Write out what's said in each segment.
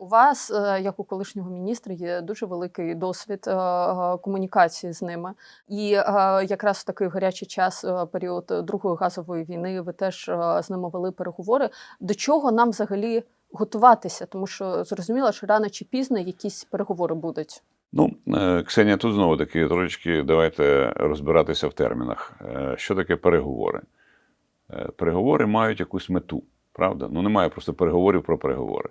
У вас, е, як у колишнього міністра, є дуже великий досвід е, е, комунікації з ними. І якраз в такий гарячий час, період Другої газової війни, ви теж з ними вели переговори. До чого нам взагалі готуватися? Тому що зрозуміло, що рано чи пізно якісь переговори будуть. Ну, Ксенія, тут знову таки трошечки давайте розбиратися в термінах. Що таке переговори? Переговори мають якусь мету, правда? Ну, немає просто переговорів про переговори.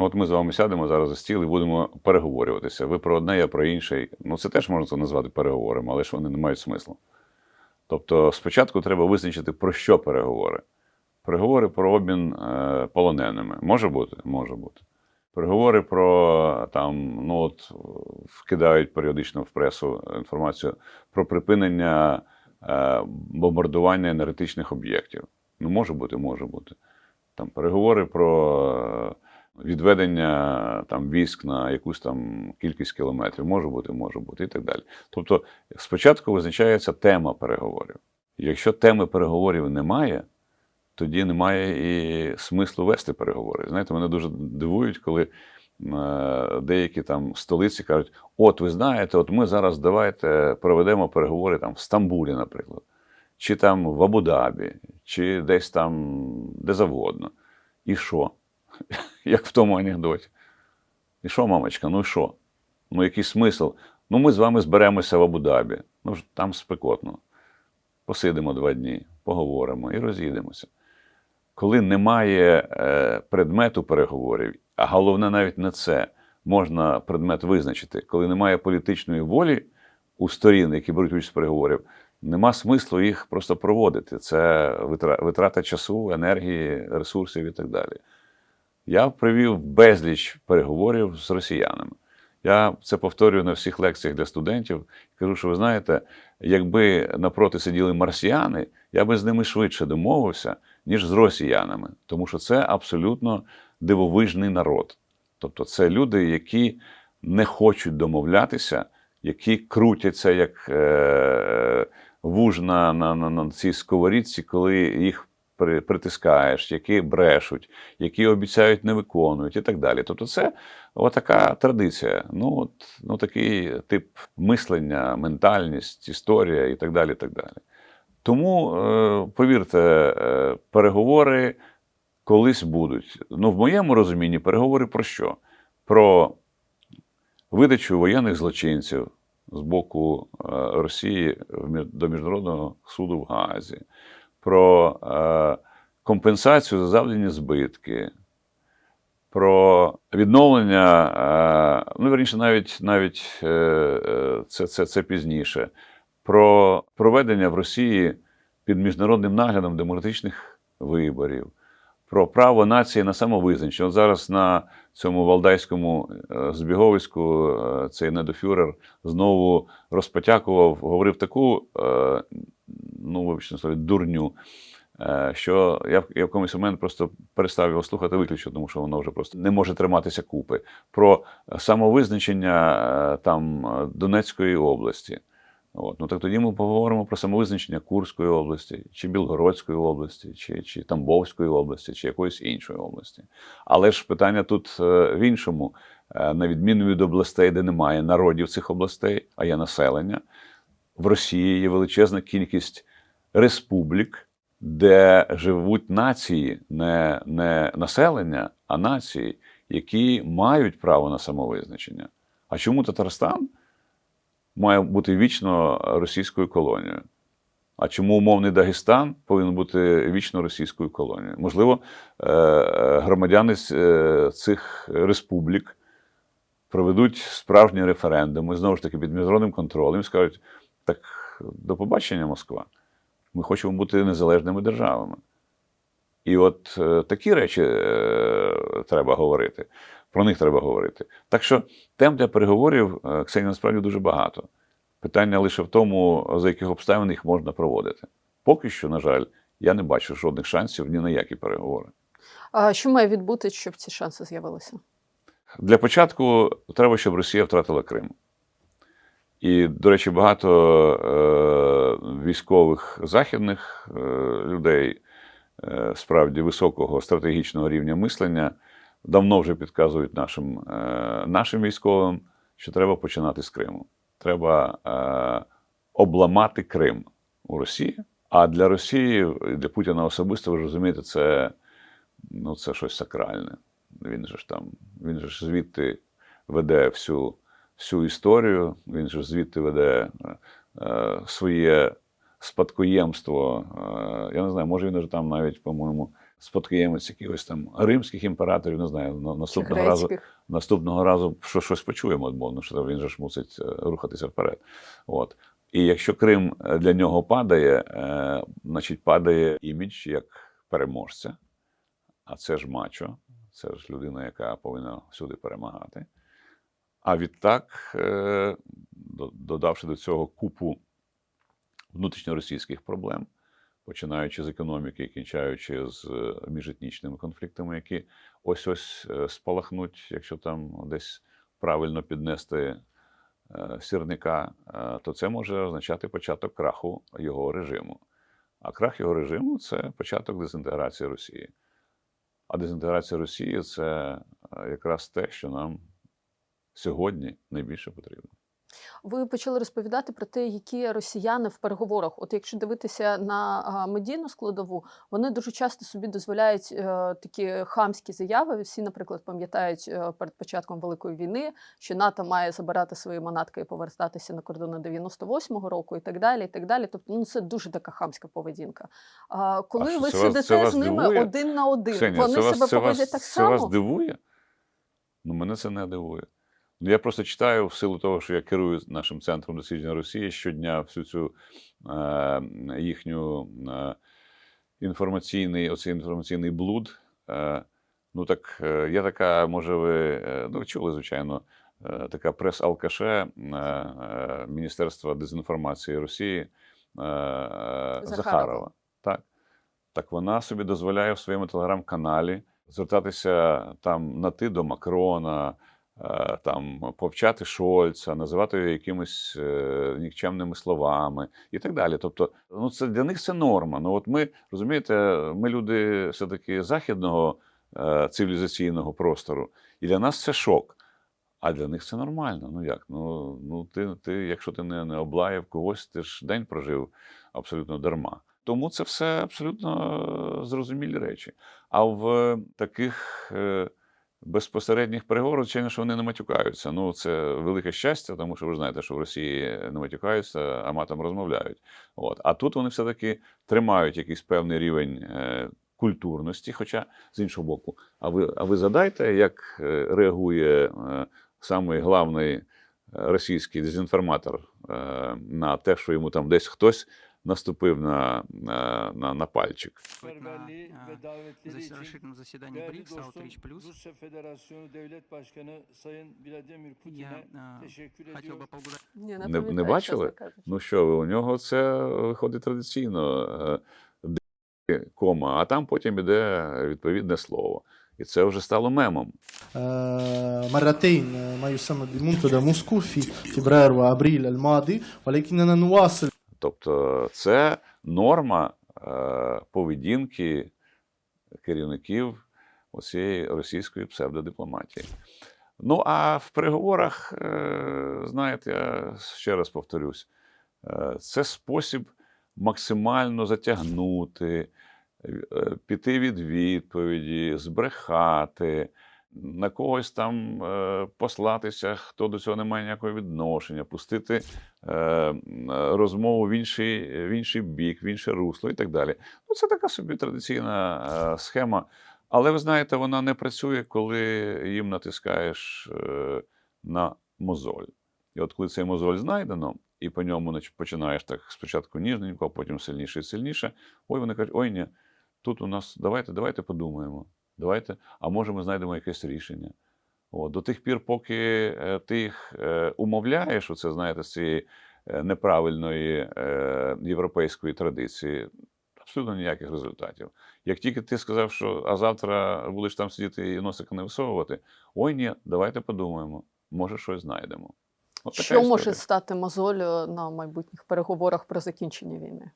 Ну, От ми з вами сядемо зараз за стіл і будемо переговорюватися. Ви про одне, я про інше. Ну, це теж можна назвати переговорами, але ж вони не мають смислу. Тобто, спочатку треба визначити, про що переговори. Переговори про обмін е, полоненими. Може бути? Може бути. Переговори про там, ну от вкидають періодично в пресу інформацію про припинення е, бомбардування енергетичних об'єктів. Ну, може бути, може бути. Там переговори про відведення там військ на якусь там кількість кілометрів, може бути, може бути, і так далі. Тобто, спочатку визначається тема переговорів. Якщо теми переговорів немає, тоді немає і смислу вести переговори. Знаєте, мене дуже дивують, коли е, деякі там столиці кажуть: от ви знаєте, от ми зараз давайте проведемо переговори там в Стамбулі, наприклад, чи там в Абу-Дабі, чи десь там де завгодно. І що? Як в тому анекдоті. І що, мамочка, ну що? Ну, який смисл? Ну, ми з вами зберемося в Абу-Дабі. Ну, там спекотно. Посидимо два дні, поговоримо і роз'їдемося коли немає е, предмету переговорів, а головне навіть не це, можна предмет визначити, коли немає політичної волі у сторін, які беруть участь в переговорів, нема смислу їх просто проводити. Це витра- витрата часу, енергії, ресурсів і так далі. Я привів безліч переговорів з росіянами. Я це повторюю на всіх лекціях для студентів. Кажу, що ви знаєте, якби напроти сиділи марсіяни, я би з ними швидше домовився, ніж з росіянами, тому що це абсолютно дивовижний народ. Тобто, це люди, які не хочуть домовлятися, які крутяться як е, вуж на, на, на, на цій сковорідці, коли їх притискаєш, які брешуть, які обіцяють, не виконують, і так далі. Тобто, це отака традиція. Ну, от, ну такий тип мислення, ментальність, історія і так далі. Так далі. Тому, е, повірте, е, переговори колись будуть. Ну, в моєму розумінні, переговори про що? Про видачу воєнних злочинців з боку е, Росії до Міжнародного суду в Гаазі, про е, компенсацію за завдані збитки, про відновлення, е, ну, верніше, навіть, навіть е, це, це, це пізніше, про проведення в Росії під міжнародним наглядом демократичних виборів, про право нації на самовизначення. От зараз на цьому валдайському збіговиську цей недофюрер знову розпотякував, говорив таку, ну, вибачте, слові, дурню. е, Що я в якомусь момент просто перестав його слухати виключно, тому що воно вже просто не може триматися купи. Про самовизначення е, там е, Донецької області. От. Ну так тоді ми поговоримо про самовизначення Курської області, чи Білгородської області, чи, чи Тамбовської області, чи якоїсь іншої області. Але ж питання тут в іншому, на відміну від областей, де немає народів цих областей, а є населення. В Росії є величезна кількість республік, де живуть нації, не, не населення, а нації, які мають право на самовизначення. А чому Татарстан? має бути вічно російською колонією. А чому умовний Дагестан повинен бути вічно російською колонією? Можливо, е, е, громадяни е, цих республік проведуть справжні референдуми, знову ж таки, під міжнародним контролем, і скажуть: так до побачення, Москва. Ми хочемо бути незалежними державами. І от е, такі речі е, треба говорити. Про них треба говорити. Так що тем для переговорів, е, Ксенія, насправді дуже багато. Питання лише в тому, за яких обставин їх можна проводити. Поки що, на жаль, я не бачу жодних шансів ні на які переговори. А що має відбутись, щоб ці шанси з'явилися? Для початку треба, щоб Росія втратила Крим. І, до речі, багато е, військових західних е, людей, е, справді високого стратегічного рівня мислення, давно вже підказують нашим, е, нашим військовим, що треба починати з Криму. Треба е, обламати Крим у Росії. А для Росії, для Путіна особисто, ви ж розумієте, це, ну, це щось сакральне. Він же ж там, він же ж звідти веде всю, всю історію, він же звідти веде е, е, своє спадкоємство. Е, я не знаю, може він вже там навіть, по-моєму, спадкоємець якихось там римських імператорів, не знаю, наступного разу наступного разу що, щось почуємо, бо ну, що він же ж мусить рухатися вперед. От. І якщо Крим для нього падає, значить падає імідж як переможця, а це ж мачо, це ж людина, яка повинна всюди перемагати. А відтак, е, додавши до цього купу внутрішньоросійських проблем, починаючи з економіки і кінчаючи з е, міжетнічними конфліктами, які ось-ось е, спалахнуть, якщо там десь правильно піднести сірника, то це може означати початок краху його режиму. А крах його режиму це початок дезінтеграції Росії. А дезінтеграція Росії це якраз те, що нам сьогодні найбільше потрібно. Ви почали розповідати про те, які росіяни в переговорах. От якщо дивитися на медійну складову, вони дуже часто собі дозволяють е, такі хамські заяви. Всі, наприклад, пам'ятають е, перед початком великої війни, що НАТО має забирати свої манатки і повертатися на кордони 98-го року, і так далі. І так далі. Тобто, ну це дуже така хамська поведінка. А коли що, ви це вас- це сидите вас з ними дивує? один на один, Ксенія, вони це себе це поводять вас, так це само. вас дивує? Ну, мене це не дивує. Ну, я просто читаю в силу того, що я керую нашим центром дослідження Росії щодня всю цю е, їхню е, інформаційний, оцей інформаційний блуд. Е, ну так е, є така, може, ви е, ну, чули, звичайно, е, така прес-алкаше е, е, Міністерства дезінформації Росії е, е, Захарова. Захарова. Так. Так вона собі дозволяє в своєму телеграм-каналі звертатися там на ти до Макрона, там повчати Шольца, називати його якимись е, нікчемними словами і так далі. Тобто, ну це для них це норма. Ну от ми розумієте, ми люди все-таки західного е, цивілізаційного простору, і для нас це шок. А для них це нормально. Ну як? Ну, ну ти, ти, якщо ти не, не облаяв когось, ти ж день прожив абсолютно дарма. Тому це все абсолютно е, зрозумілі речі. А в таких е, безпосередніх переговорах, звичайно, що вони не матюкаються. Ну, це велике щастя, тому що ви знаєте, що в Росії не матюкаються, а матом розмовляють. От. А тут вони все-таки тримають якийсь певний рівень е, культурності. Хоча, з іншого боку, а ви, а ви задайте, як е, реагує е, самий главний російський дезінформатор е, на те, що йому там десь хтось наступив на, на, на, на пальчик. seferberliği Na, ve davetleri зас- için расширенном заседании değerli БРИКС dostum Outreach Plus Rusya Federasyonu Devlet Başkanı Sayın Vladimir я Putin'e а, teşekkür хотел ediyor. бы поблагодарить Ні, Не- не пам'ятаю, чесно бачили? кажучи. Ну що ви, у нього це виходить традиційно е, д- кома, а там потім іде відповідне слово. І це вже стало мемом. آه، مرتين آه، ما يسمى بمنتدى موسكو في فبراير وابريل الماضي ولكننا نواصل Тобто це норма е, поведінки керівників оцієї російської псевдодипломатії. Ну, а в переговорах, е, знаєте, я ще раз повторюсь, е, це спосіб максимально затягнути, піти від відповіді, збрехати, на когось там е, послатися, хто до цього не має ніякого відношення, пустити е, розмову в інший, в інший бік, в інше русло і так далі. Ну, це така собі традиційна е, схема. Але ви знаєте, вона не працює, коли їм натискаєш е, на мозоль. І от коли цей мозоль знайдено, і по ньому починаєш так спочатку ніжненько, а потім сильніше і сильніше, ой, вони кажуть, ой, ні, тут у нас давайте, давайте подумаємо. Давайте, а може ми знайдемо якесь рішення. От, до тих пір, поки е, ти їх е, умовляєш, оце знаєте, з цієї е, неправильної європейської традиції, абсолютно ніяких результатів. Як тільки ти сказав, що а завтра будеш там сидіти і носика не висовувати, ой, ні, давайте подумаємо, може щось знайдемо. От така Що історія. може стати мозолю на майбутніх переговорах про закінчення війни?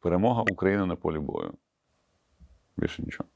Перемога України на полі бою. Більше нічого.